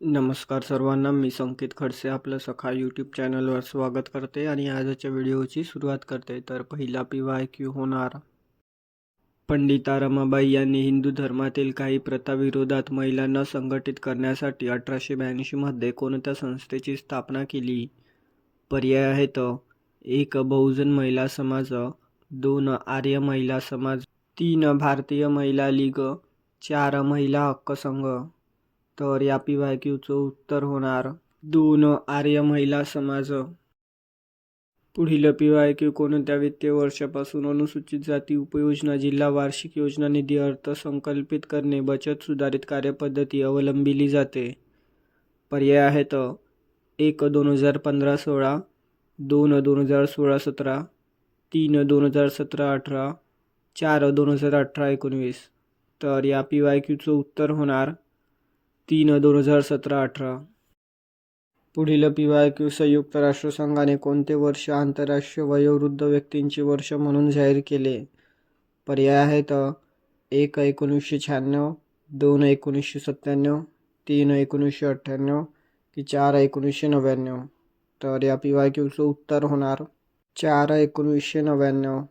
नमस्कार सर्वांना मी संकेत खडसे आपलं सखा यूट्यूब चॅनलवर स्वागत करते आणि आजच्या व्हिडिओची सुरुवात करते. तर पहिला पी वाय क्यू होणार. पंडिता रमाबाई यांनी हिंदू धर्मातील काही प्रथाविरोधात महिलांना संघटित करण्यासाठी अठराशे ब्याऐंशीमध्ये कोणत्या संस्थेची स्थापना केली? पर्याय आहेत. एक बहुजन महिला समाज. दोन आर्य महिला समाज. तीन भारतीय महिला लीग. चार महिला हक्क संघ. तर या पी वाय क्यूचं उत्तर होणार दोन आर्य महिला समाज. पुढील पी वाय क्यू कोणत्या वित्तीय वर्षापासून अनुसूचित जाती उपयोजना जिल्हा वार्षिक योजना निधी अर्थ संकल्पित करणे बचत सुधारित कार्यपद्धती अवलंबिली जाते? पर्याय आहेत. एक दोन हजार पंधरा सोळा दोन दोन हजार सोळा सतरा तीन दोन हजार सतरा अठरा चार दोन हजार अठरा एकोणवीस. तर या पी वाय क्यूचं उत्तर होणार तीन दोन हजार सतरा अठरा. पुढील पी वाय क्यू संयुक्त राष्ट्रसंघाने कोणते वर्ष आंतरराष्ट्रीय वयोवृद्ध व्यक्तींचे वर्ष म्हणून जाहीर केले? पर्याय आहेत एक एकोणीसशे शहाण्णव दोन एकोणीसशे सत्त्याण्णव तीन एकोणीसशे अठ्ठ्याण्णव की चार एकोणीसशे नव्याण्णव? तर या पी वाय क्यूचं उत्तर होणार चार एकोणीसशे नव्याण्णव.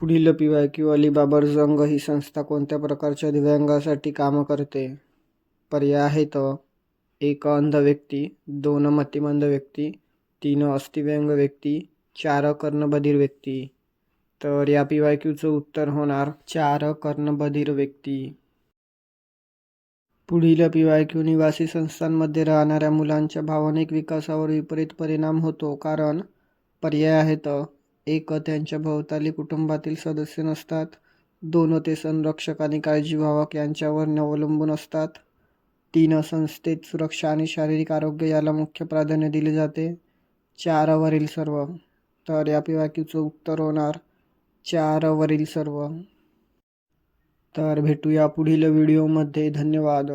पुढील पी वाय क्यू अलीबाबर संघ ही संस्था कोणत्या प्रकारच्या दिव्यांगासाठी कामं करते? पर्याय आहेत. एक अंध व्यक्ती दोन मतिमंद व्यक्ती तीन अस्थिव्यंग व्यक्ती चार कर्णबधीर व्यक्ती. तर या पी वाय क्यूचं उत्तर होणार चार कर्णबधीर व्यक्ती. पुढील पी वाय क्यू निवासी संस्थांमध्ये राहणाऱ्या मुलांच्या भावनिक विकासावर विपरीत परिणाम होतो कारण पर्याय आहेत. एक त्यांच्या भोवताली कुटुंबातील सदस्य नसतात. दोन ते संरक्षक आणि काळजीभावक यांच्यावर अवलंबून असतात. तीन संस्थेत सुरक्षा आणि शारीरिक आरोग्य याला मुख्य प्राधान्य दिले जाते. चारावरील सर्व. तर या पिवाक्यूचं उत्तर होणार चारावरील सर्व. तर भेटूया पुढील व्हिडिओमध्ये धन्यवाद.